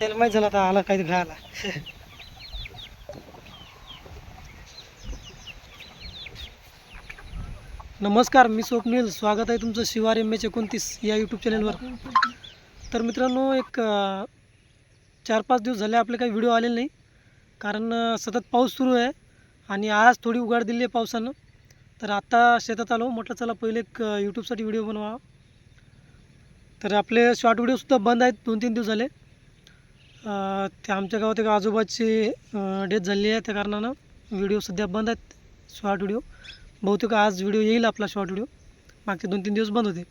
त्याला माहीत झालं आता आला काही घ्यायला नमस्कार मी स्वप्नील. स्वागत आहे तुमचं शिवार एम एच एकोणतीस या यूट्यूब चॅनलवर तर मित्रांनो एक चार पाच दिवस झाले आपले काही व्हिडिओ आलेले नाही. कारण सतत पाऊस सुरू आहे आणि आज थोडी उघाड दिली आहे पावसानं. तर आत्ता शेतात आलो. म्हटलं चला पहिले एक यूट्यूबसाठी व्हिडिओ बनवा. तर आपले शॉर्ट व्हिडिओसुद्धा बंद आहेत. दोन तीन दिवस झाले. ते आमच्या गावात एका आजोबाची डेथ झालेली आहे त्या कारणानं. व्हिडिओ सध्या बंद आहेत शॉर्ट व्हिडिओ बहुतेक आज व्हिडिओ येईल आपला शॉर्ट व्हिडिओ मागचे दोन तीन दिवस बंद होते.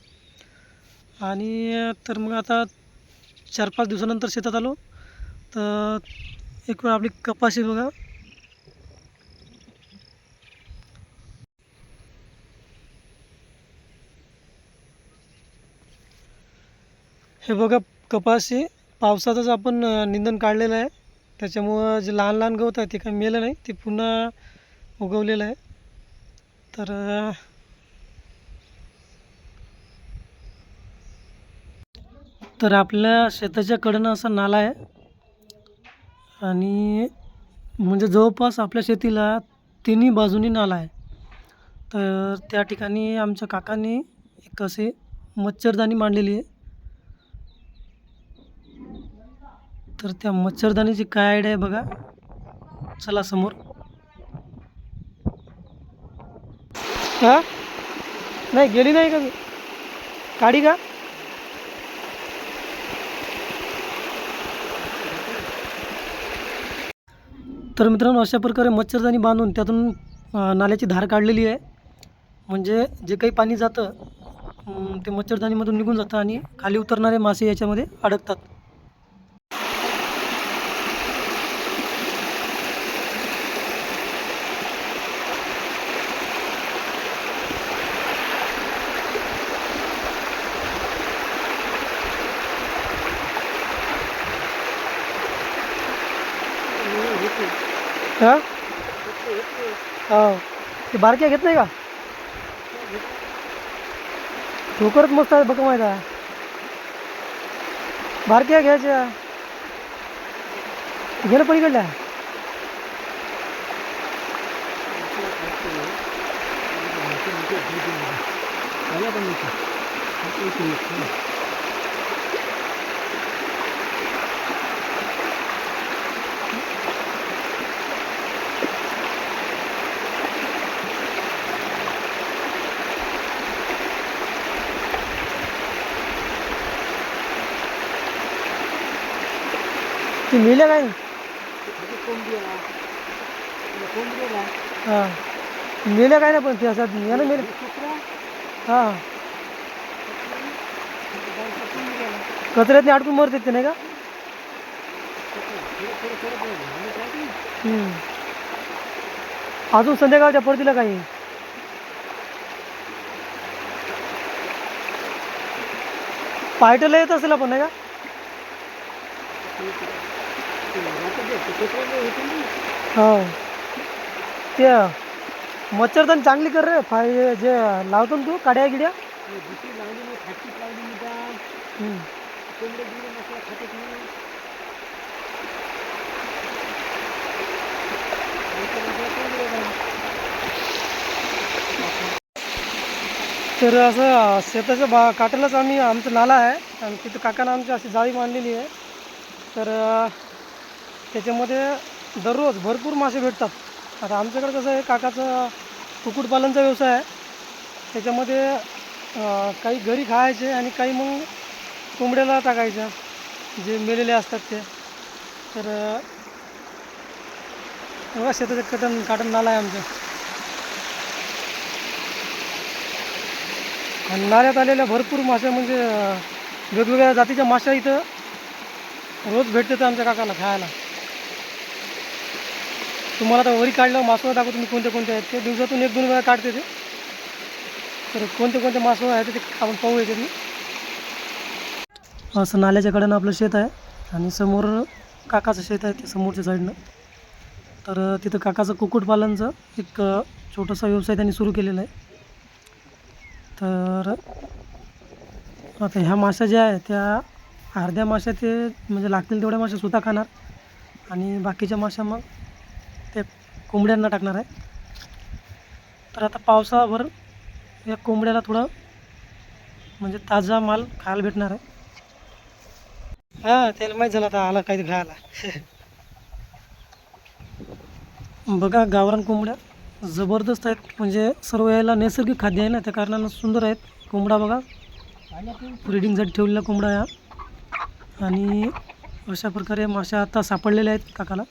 आणि तर मग आता चार पाच दिवसानंतर शेतात आलो. तर एक वेळ आपली कपाशी बघा. हे बघा कपाशी. पावसातच आपण निंदन काढलेलं आहे. त्याच्यामुळं जे लहान लहान गवत आहे ते काही मेलं नाही ते पुन्हा उगवलेलं आहे. तर तर आपल्या शेताच्या कडनं असा नाला आहे. आणि म्हणजे जवळपास आपल्या शेतीला तिन्ही बाजूनी नाला आहे. तर त्या ठिकाणी आमच्या काकांनी एक असे मच्छरदाणी मांडलेली आहे. तर त्या मच्छरदाणीची काय आयडिया आहे बघा. चला समोर. हा? नाही गेली नाही का काढी का? तर मित्रांनो अशा प्रकारे मच्छरदाणी बांधून त्यातून नाल्याची धार काढलेली आहे. म्हणजे जे काही पाणी जातं ते मच्छरदाणीमधून निघून जातं आणि खाली उतरणारे मासे याच्यामध्ये अडकतात. हा? हो. ते बारक्या घेत नाही का? ठोकरच मस्त आहे बघ माहिती आहे. बारक्या घ्यायच्या. घे ना पलीकडल्या. ती मिळल्या काय? हां. मिळल्या काय ना पण ते असं यानं मिळ हां. कचऱ्यातनी अडकून मरतात ते नाही का? अजून संध्याकाळच्या पडतीला काही? पायटला येत असेल आपण नाही का? हो. ते मच्छरदान चांगली कर रे. फाय जे लावतो ना तू काड्या गिड्या. तर असं शेताच्या बा काठालाच आम्ही आमचं नाला आहे. आणि तिथं काकानं आमची अशी जाळी बांधलेली आहे. तर त्याच्यामध्ये दररोज भरपूर मासे भेटतात. आता आमच्याकडे कसं आहे काकाचं कुक्कुटपालनचा व्यवसाय आहे. त्याच्यामध्ये काही घरी खायचे आणि काही मग कोंबड्याला टाकायच्या जे मेलेले असतात ते. तर बघा शेताचं कटन काटन नाला आहे आमचं. आणि नाल्यात आलेल्या भरपूर मासे म्हणजे वेगवेगळ्या जातीच्या माशा इथं रोज भेटतात आमच्या काकाला खायला. तुम्हाला आता वरी काढलं मासं दाखवतो तुम्ही कोणते कोणते आहेत. ते दिवसातून एक दोन वेळा काढते ते. तर कोणते कोणते मासं आहेत ते आपण पाहू येते असं नाल्याच्या कडेनं आपलं शेत आहे आणि समोर काकाचं शेत आहे ते समोरच्या साईडनं. तर तिथं काकाचं कुक्कुटपालनचं एक छोटासा व्यवसाय त्यांनी सुरू केलेला आहे. तर आता ह्या माशा ज्या आहे त्या अर्ध्या माशा ते म्हणजे लागतील तेवढ्या माशा स्वतः खाणार आणि बाकीच्या माश्या मग कोंबड्यांना टाकणार आहे. तर आता पावसावर या कोंबड्याला थोडं म्हणजे ताजा माल खायला भेटणार आहे. हां त्याला माहीत झालं आता आला काहीतरी खायला. बघा गावरान कोंबड्या जबरदस्त आहेत. म्हणजे सर्व याला नैसर्गिक खाद्य आहे ना त्या कारणानं सुंदर आहेत. कोंबडा बघा. ब्रिडिंगसाठी ठेवलेला कोंबडा या आणि अशा प्रकारे माश्या आता सापडलेल्या आहेत काकाला.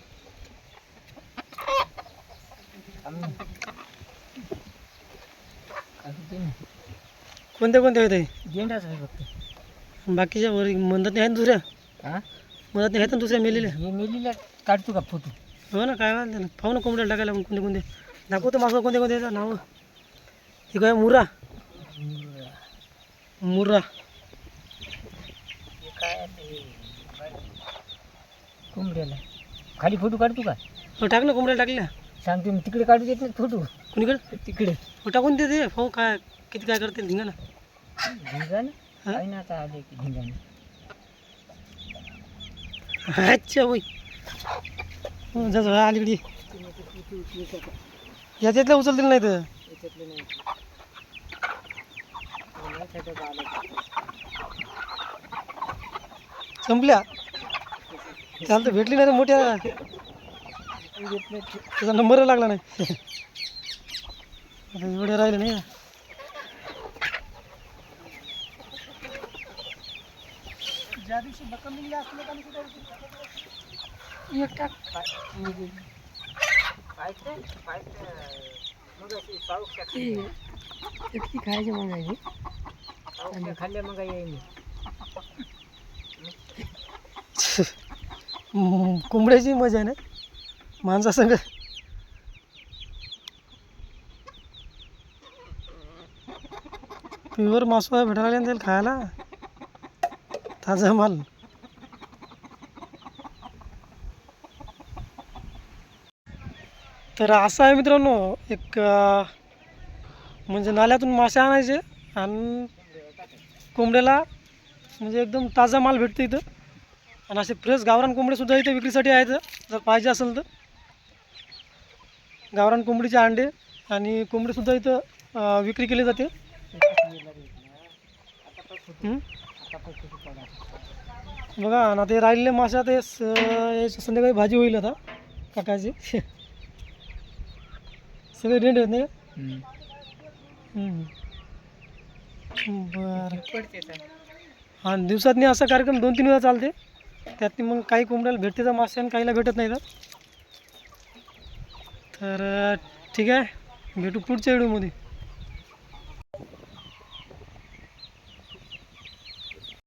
कोणत्या कोणत्या आहेत हे? गेंडाच आहे फक्त. बाकीच्या वर मदत नाही आहेत ना दुसऱ्या? हा? मदत नाही आहेत ना दुसऱ्या मेलेल्या? हे मेलीला काढतो का फोटो? हो ना काय म्हणते ना? पाहू ना कोंबड्या टाकायला मग कोणते कोणते. दाखवतो मागं कोणते कोणते आहेत नावं. हे काय मुरा मुरा हे काय आहे ते? कोंबड्याला. खाली फोटो काढतो का? हो टाक ना कोंबड्या टाकल्या. सांगते मी तिकडे काढू देत नाही फोटो. कुणीकडे? तिकडे. टाकून दे ते. हो काय किती काय करते धिंगा ना धिंगाणं? हा? काय ना आता आले की धिंगाणं. अच्छा होय हो, जा जा, अलीकडे ये. याच्यातल्या उचलतील नाही तर. याच्यातलं नाही नाही त्याच्यात आलं. संपल्या. तर भेटली नाही रे मोठ्या. त्याचा नंबर लागला नाही. आता एवढे राहिले नाही? ज्या दिवशी असले का एक टाक. इतकी खायची मग खाल्ल्या मग येईल कोंबड्याची मजा आहे ना? माणसासंग. प्युअर मासू भेटायला त्याला खायला. ताजा माल. तर असं आहे मित्रांनो एक म्हणजे नाल्यातून मासे आणायचे आणि कोंबड्याला म्हणजे एकदम ताजा माल भेटतो इथं. आणि असे फ्रेश गावरान कोंबडेसुद्धा इथे विक्रीसाठी आहेत जर पाहिजे असेल तर. गावरान कोंबडीचे अंडे आणि कोंबडीसुद्धा इथं विक्री केली जाते. हं? बघा ना ते राहिलेले मासे ते संध्याकाळी भाजी होईल आता काकाची. सगळे रेंट आहेत नाही हं. बरं. हा दिवसातनी असा कार्यक्रम दोन तीन वेळा चालते. त्यातनी मग काही कोंबड्याला भेटते तर मासे आणि काहीला भेटत नाही तर. तर ठीक आहे. भेटू पुढच्या व्हिडिओमध्ये.